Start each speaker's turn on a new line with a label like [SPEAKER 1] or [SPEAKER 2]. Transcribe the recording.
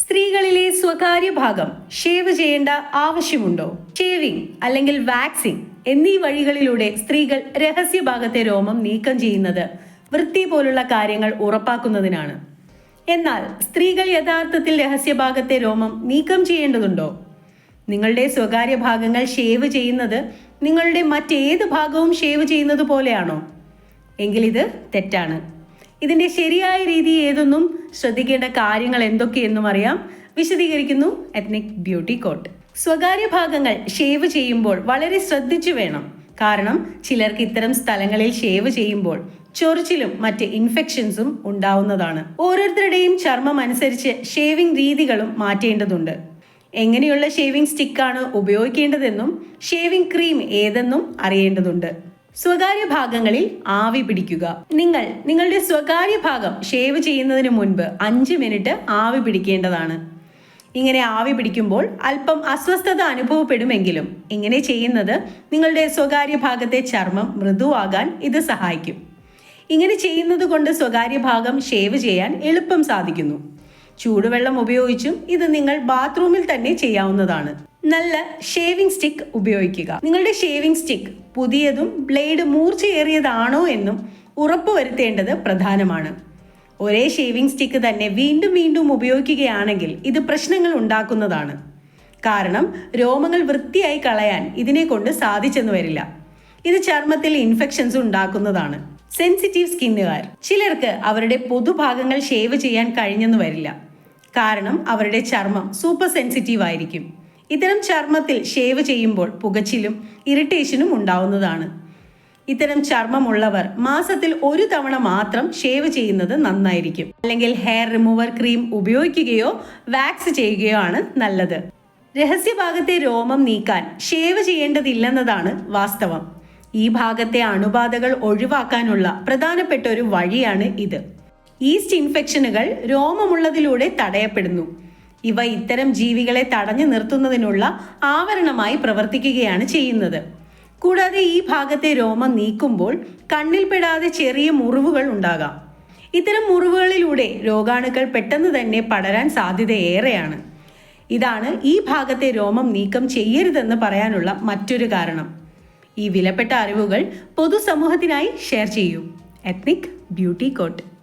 [SPEAKER 1] സ്ത്രീകളിലെ സ്വകാര്യ ഭാഗം ഷേവ് ചെയ്യേണ്ട ആവശ്യമുണ്ടോ? ഷേവിംഗ് അല്ലെങ്കിൽ വാക്സിംഗ് എന്നീ വഴികളിലൂടെ സ്ത്രീകൾ രഹസ്യ ഭാഗത്തെ രോമം നീക്കം ചെയ്യുന്നത് വൃത്തി പോലുള്ള കാര്യങ്ങൾ ഉറപ്പാക്കുന്നതിനാണ്. എന്നാൽ സ്ത്രീകൾ യഥാർത്ഥത്തിൽ രഹസ്യഭാഗത്തെ രോമം നീക്കം ചെയ്യേണ്ടതുണ്ടോ? നിങ്ങളുടെ സ്വകാര്യ ഭാഗങ്ങൾ ഷേവ് ചെയ്യുന്നത് നിങ്ങളുടെ മറ്റേത് ഭാഗവും ഷേവ് ചെയ്യുന്നത് പോലെയാണോ? എങ്കിൽ ഇത് തെറ്റാണ്. ഇതിന്റെ ശരിയായ രീതി ഏതെന്നും ശ്രദ്ധിക്കേണ്ട കാര്യങ്ങൾ എന്തൊക്കെയെന്നും അറിയാം. വിശദീകരിക്കുന്നു എത്നിക് ബ്യൂട്ടി കോട്ട് സ്വകാര്യ ഭാഗങ്ങൾ ഷേവ് ചെയ്യുമ്പോൾ വളരെ ശ്രദ്ധിച്ചു വേണം. കാരണം ചിലർക്ക് ഇത്തരം സ്ഥലങ്ങളിൽ ഷേവ് ചെയ്യുമ്പോൾ ചൊറിച്ചിലും മറ്റ് ഇൻഫെക്ഷൻസും ഉണ്ടാവുന്നതാണ്. ഓരോരുത്തരുടെയും ചർമ്മം അനുസരിച്ച് ഷേവിംഗ് രീതികളും മാറ്റേണ്ടതുണ്ട്. എങ്ങനെയുള്ള ഷേവിംഗ് സ്റ്റിക്കാണ് ഉപയോഗിക്കേണ്ടതെന്നും ഷേവിംഗ് ക്രീം ഏതെന്നും അറിയേണ്ടതുണ്ട്. സ്വകാര്യ ഭാഗങ്ങളിൽ ആവി പിടിക്കുക. നിങ്ങൾ നിങ്ങളുടെ സ്വകാര്യ ഭാഗം ഷേവ് ചെയ്യുന്നതിന് മുൻപ് അഞ്ച് മിനിറ്റ് ആവി പിടിക്കേണ്ടതാണ്. ഇങ്ങനെ ആവി പിടിക്കുമ്പോൾ അല്പം അസ്വസ്ഥത അനുഭവപ്പെടുമെങ്കിലും ഇങ്ങനെ ചെയ്യുന്നത് നിങ്ങളുടെ സ്വകാര്യ ഭാഗത്തെ ചർമ്മം മൃദുവാകാൻ ഇത് സഹായിക്കും. ഇങ്ങനെ ചെയ്യുന്നത് കൊണ്ട് സ്വകാര്യ ഭാഗം ഷേവ് ചെയ്യാൻ എളുപ്പം സാധിക്കുന്നു. ചൂടുവെള്ളം ഉപയോഗിച്ചും ഇത് നിങ്ങൾ ബാത്റൂമിൽ തന്നെ ചെയ്യാവുന്നതാണ്. നല്ല ഷേവിംഗ് സ്റ്റിക്ക് ഉപയോഗിക്കുക. നിങ്ങളുടെ ഷേവിംഗ് സ്റ്റിക്ക് പുതിയതും ബ്ലേഡ് മൂർച്ചയേറിയതാണോ എന്നും ഉറപ്പുവരുത്തേണ്ടത് പ്രധാനമാണ്. ഒരേ ഷേവിംഗ് സ്റ്റിക്ക് തന്നെ വീണ്ടും വീണ്ടും ഉപയോഗിക്കുകയാണെങ്കിൽ ഇത് പ്രശ്നങ്ങൾ ഉണ്ടാക്കുന്നതാണ്. കാരണം രോമങ്ങൾ വൃത്തിയായി കളയാൻ ഇതിനെ കൊണ്ട് സാധിച്ചെന്ന് വരില്ല. ഇത് ചർമ്മത്തിൽ ഇൻഫെക്ഷൻസ് ഉണ്ടാക്കുന്നതാണ്. സെൻസിറ്റീവ് സ്കിന്നുകാർ. ചിലർക്ക് അവരുടെ പൊതുഭാഗങ്ങൾ ഷേവ് ചെയ്യാൻ കഴിഞ്ഞെന്ന് വരില്ല. കാരണം അവരുടെ ചർമ്മം സൂപ്പർ സെൻസിറ്റീവ് ആയിരിക്കും. ഇത്തരം ചർമ്മത്തിൽ ഷേവ് ചെയ്യുമ്പോൾ പുകച്ചിലും ഇറിറ്റേഷനും ഉണ്ടാവുന്നതാണ്. ഇത്തരം ചർമ്മമുള്ളവർ മാസത്തിൽ ഒരു തവണ മാത്രം ഷേവ് ചെയ്യുന്നത് നന്നായിരിക്കും. അല്ലെങ്കിൽ ഹെയർ റിമൂവർ ക്രീം ഉപയോഗിക്കുകയോ വാക്സ് ചെയ്യുകയോ ആണ് നല്ലത്. രഹസ്യഭാഗത്തെ രോമം നീക്കാൻ ഷേവ് ചെയ്യേണ്ടതില്ലെന്നതാണ് വാസ്തവം. ഈ ഭാഗത്തെ അണുബാധകൾ ഒഴിവാക്കാനുള്ള പ്രധാനപ്പെട്ട ഒരു വഴിയാണ് ഇത്. ഈസ്റ്റ് ഇൻഫെക്ഷനുകൾ രോമമുള്ളതിലൂടെ തടയപ്പെടുന്നു. ഇവ ഇത്തരം ജീവികളെ തടഞ്ഞു നിർത്തുന്നതിനുള്ള ആവരണമായി പ്രവർത്തിക്കുകയാണ് ചെയ്യുന്നത്. കൂടാതെ ഈ ഭാഗത്തെ രോമം നീക്കുമ്പോൾ കണ്ണിൽപ്പെടാതെ ചെറിയ മുറിവുകൾ ഉണ്ടാകാം. ഇത്തരം മുറിവുകളിലൂടെ രോഗാണുക്കൾ പെട്ടെന്ന് തന്നെ പടരാൻ സാധ്യത ഏറെയാണ്. ഇതാണ് ഈ ഭാഗത്തെ രോമം നീക്കം ചെയ്യരുതെന്ന് പറയാനുള്ള മറ്റൊരു കാരണം. ഈ വിലപ്പെട്ട അറിവുകൾ പൊതുസമൂഹത്തിനായി ഷെയർ ചെയ്യൂ. Ethnic beauty coat.